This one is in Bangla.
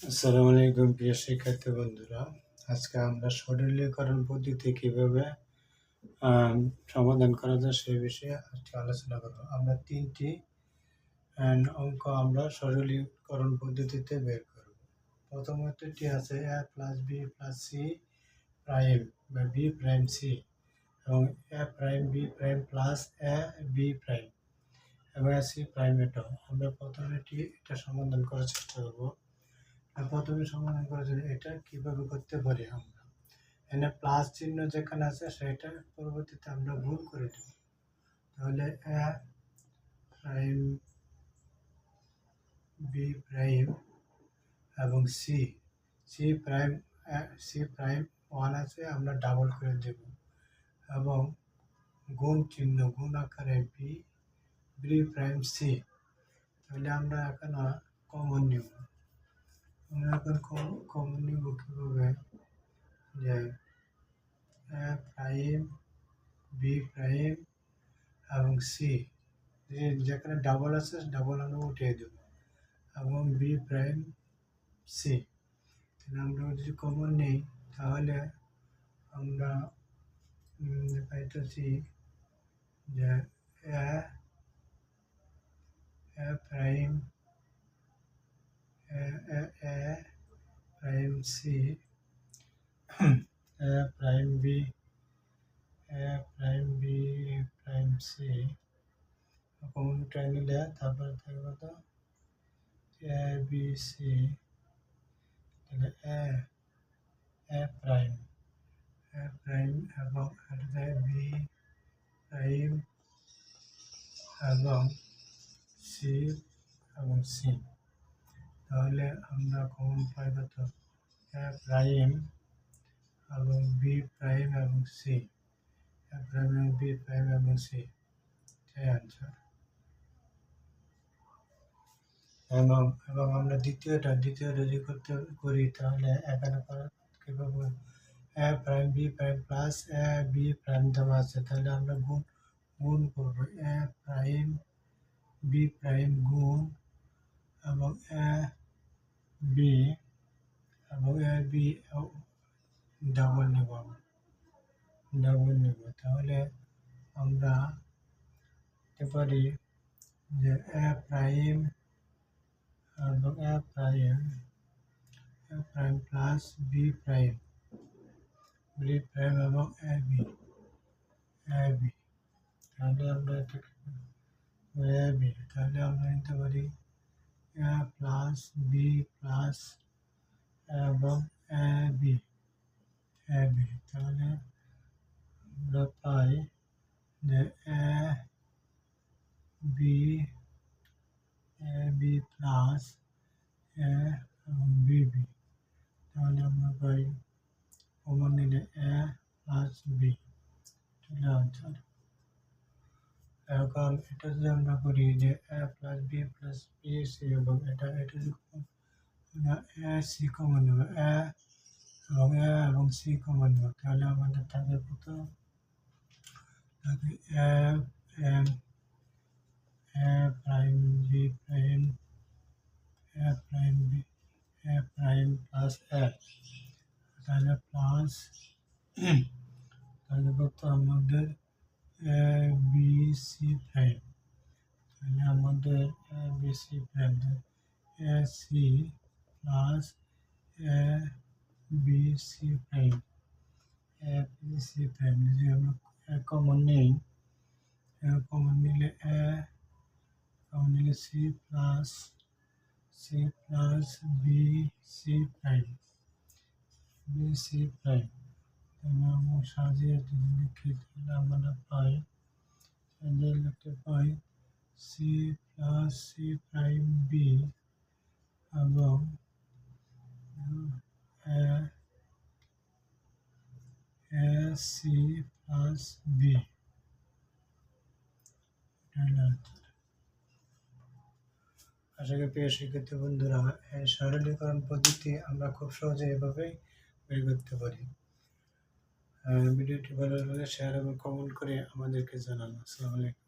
আসসালামু আলাইকুম, প্রিয় শিক্ষার্থী বন্ধুরা। আজকে আমরা সরলীকরণ পদ্ধতি কীভাবে সমাধান করা যায় সেই বিষয়ে আজকে আলোচনা করব। আমরা তিনটি অঙ্ক আমরা সরলীকরণ পদ্ধতিতে বের করব। প্রথমটি আছে A plus B plus C prime বা বি প্রাইম সি এবং A prime B prime plus A B prime এবং সি প্রাইম এটাও। আমরা প্রথমে এটি, এটা সমাধান করার চেষ্টা করব। প্রথমে সমাধান জন্য এটা কীভাবে করতে পারি আমরা? এখানে প্লাস চিহ্ন যেখানে আছে, সেটা পরবর্তীতে আমরা গুণ করে দেব। তাহলে এ প্রাইম বি প্রাইম এবং C C prime C prime one আছে, আমরা ডাবল করে দেব। এবং গুণ চিহ্ন, গুণ আকারে বি বি প্রাইম সি তাহলে আমরা এখন কমন নিব। এখন কমন নিব কীভাবে যে এ প্রাইম বি প্রাইম এবং সি যেখানে ডাবল আছে ডাবল আমরা উঠিয়ে দেব। এবং বি প্রাইম সি তাহলে আমরা যদি কমন নেই, তাহলে আমরা পাইতেছি যে prime C A prime B A prime B prime C common উঠাই নিলে তারপরে থাকবে তো এ বি সি তাহলে এ এ প্রাইম এ প্রাইম এবং এটাতে বি প্রাইম এবং সি এবং সি তাহলে আমরা কমন পাই কত এ প্রাইম এবং বি প্রাইম এবং সি প্রাইম এবং বি প্রাইম এবং সি এটাই আনসার এবং এবং আমরা দ্বিতীয়টা দ্বিতীয়টা যদি করতে করি, তাহলে এখানে করা কীভাবে A prime B prime plus A B prime দেওয়া আছে। তাহলে আমরা গুণ গুণ করব। এ প্রাইম বি প্রাইম গুণ এবং এ বি বি ডাবল নেব ডাবল নেব তাহলে আমরা দিতে পারি যে এ প্রাইম এবং A prime A prime plus B prime B prime এবং এ বি এ বি তাহলে আমরা এটাকে এ বি তাহলে আমরা নিতে পারি এ প্লাস বি প্লাস এবং এ বি এ বি তাহলে আমরা পাই যে A B A B plus A B B তাহলে আমরা পাই কমন নিলে এ প্লাস বি, তাহলে আনসার। এখন এটা যদি আমরা করি যে A plus B plus B C এবং এটা এটা যদি এ সি কমন নেব এ এবং এ এবং সি কমন নেব তাহলে আমাদের থাকে কত থাকে A M A prime B prime A prime B A prime plus A তাহলে প্লাস তাহলে কত আমাদের এ বি সি প্রাইম তাহলে আমাদের A B C prime A C plus A B C prime A B C prime যদি আমরা কমন নেই কমন নিলে এ কমন নিলে C plus C plus B C prime B C prime তাহলে আমরা সাজিয়ে যদি লিখি তাহলে আমরা পাই সাজিয়ে লিখতে পাই C plus C prime B এবং এ সি প্লাস বি আশা করি প্রিয় শিক্ষার্থী বন্ধুরা, এই সরলীকরণ পদ্ধতি আমরা খুব সহজে এভাবেই বের করতে পারি। ভিডিওটি ভালো লাগলে শেয়ার এবং কমেন্ট করে আমাদেরকে জানান। আসসালামু আলাইকুম।